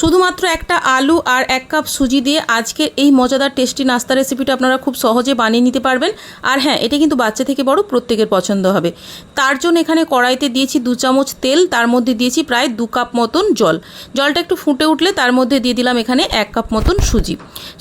শুধুমাত্র একটা আলু আর এক কাপ সুজি দিয়ে আজকে এই মজাদার টেস্টি নাস্তা রেসিপিটা আপনারা খুব সহজে বানিয়ে নিতে পারবেন। আর হ্যাঁ এটা কিন্তু বাচ্চা থেকে বড় প্রত্যেকের পছন্দ হবে। তার জন্য এখানে কড়াইতে দিয়েছি দু চামচ তেল, তার মধ্যে দিয়েছি প্রায় দু কাপ মতন জল। জলটা একটু ফুটে উঠলে তার মধ্যে দিয়ে দিলাম এখানে এক কাপ মতন সুজি।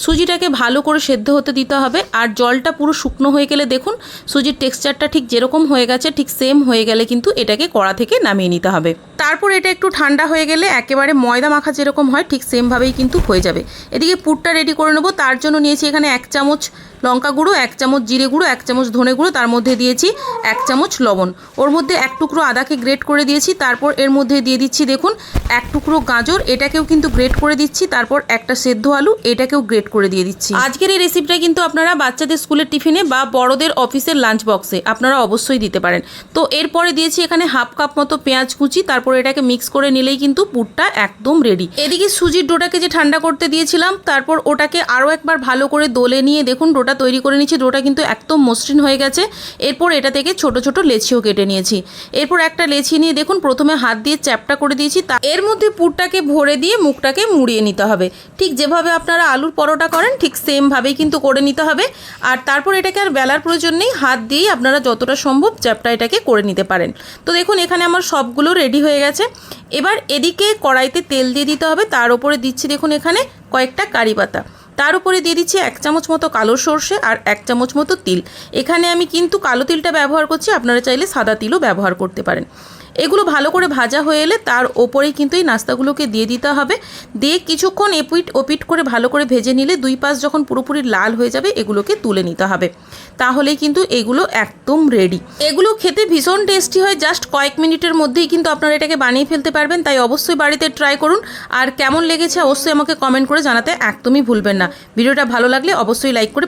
সুজিটাকে ভালো করে সেদ্ধ হতে দিতে হবে। আর জলটা পুরো শুকনো হয়ে গেলে দেখুন, সুজির টেক্সচারটা ঠিক যেরকম হয়ে গেছে, ঠিক সেম হয়ে গেলে কিন্তু এটাকে কড়া থেকে নামিয়ে নিতে হবে। তারপর এটা একটু ঠান্ডা হয়ে গেলে একেবারে ময়দা মাখা যেরকম হয়, ঠিক সেমভাবেই কিন্তু হয়ে যাবে। এদিকে পুরটা রেডি করে নেব, তার জন্য নিয়েছি এখানে এক চামচ লঙ্কা গুঁড়ো, এক চামচ জিরে গুঁড়ো, এক চামচ ধনে গুঁড়ো, তার মধ্যে দিয়েছি এক চামচ লবণ। ওর মধ্যে এক টুকরো আদাকে গ্রেট করে দিয়েছি, তারপর এর মধ্যে দিয়ে দিচ্ছি দেখুন, এক টুকরো গাজর, এটাকেও কিন্তু গ্রেট করে দিচ্ছি, তারপর একটা সেদ্ধ আলু, এটাকেও গ্রেট করে দিয়ে দিচ্ছি। আজকের এই রেসিপিটা কিন্তু আপনারা বাচ্চাদের স্কুলের টিফিনে বা বড়দের অফিসের লাঞ্চ বক্সে আপনারা অবশ্যই দিতে পারেন। তো এরপরে দিয়েছি এখানে হাফ কাপ মতো পেঁয়াজ কুচি, তারপর এটাকে মিক্স করে নিলেই কিন্তু পুরটা একদম রেডি এদিকে সুজির ডোটাকে যে ঠান্ডা করতে দিয়েছিলাম, তারপর ওটাকে আরও একবার ভালো করে দোলে নিয়ে দেখুন, ডোটা তৈরি করে নিয়েছি ডোটা কিন্তু একদম মসৃণ হয়ে গেছে। এরপর এটা থেকে ছোট ছোট লেচিও কেটে নিয়েছি। এরপর একটা লেচি নিয়ে দেখুন, প্রথমে হাত দিয়ে চ্যাপটা করে দিয়েছি, তা এর মধ্যে পুরটাকে ভরে দিয়ে মুখটাকে মুড়িয়ে নিতে হবে। ঠিক যেভাবে আপনারা আলুর পরোটা করেন, ঠিক সেমভাবেই কিন্তু করে নিতে হবে। আর তারপর এটাকে আর বেলার প্রয়োজন নেই, হাত দিয়েই আপনারা যতটা সম্ভব চ্যাপটা এটাকে করে নিতে পারেন। তো দেখুন, এখানে আমার সবগুলো রেডি হয়ে গেছে। এবার এদিকে কড়াইতে তেল দিয়ে দিতে হবে, তার উপরে দিচ্ছি দেখুন এখানে কয়েকটা কারি পাতা। তার উপরে দিয়ে দিচ্ছি এক চামচ মতো কালো সর্ষে আর এক চামচ মতো তিল। এখানে আমি কিন্তু কালো তিলটা ব্যবহার করছি, আপনারা চাইলে সাদা তিলও ব্যবহার করতে পারেন। এগুলো ভালো করে ভাজা হয়ে এলে তার ওপরেই কিন্তু এই নাস্তাগুলোকে দিয়ে দিতে হবে। দিয়ে কিছুক্ষণ এপিট ওপিট করে ভালো করে ভেজে নিলে দুই পাশ যখন পুরোপুরি লাল হয়ে যাবে, এগুলোকে তুলে নিতে হবে। তাহলেই কিন্তু এগুলো একদম রেডি এগুলো খেতে ভীষণ টেস্টি হয়। জাস্ট কয়েক মিনিটের মধ্যেই কিন্তু আপনারা এটাকে বানিয়ে ফেলতে পারবেন। তাই অবশ্যই বাড়িতে ট্রাই করুন। আর কেমন লেগেছে অবশ্যই আমাকে কমেন্ট করে জানাতে একদমই ভুলবেন না। ভিডিওটা ভালো লাগলে অবশ্যই লাইক করে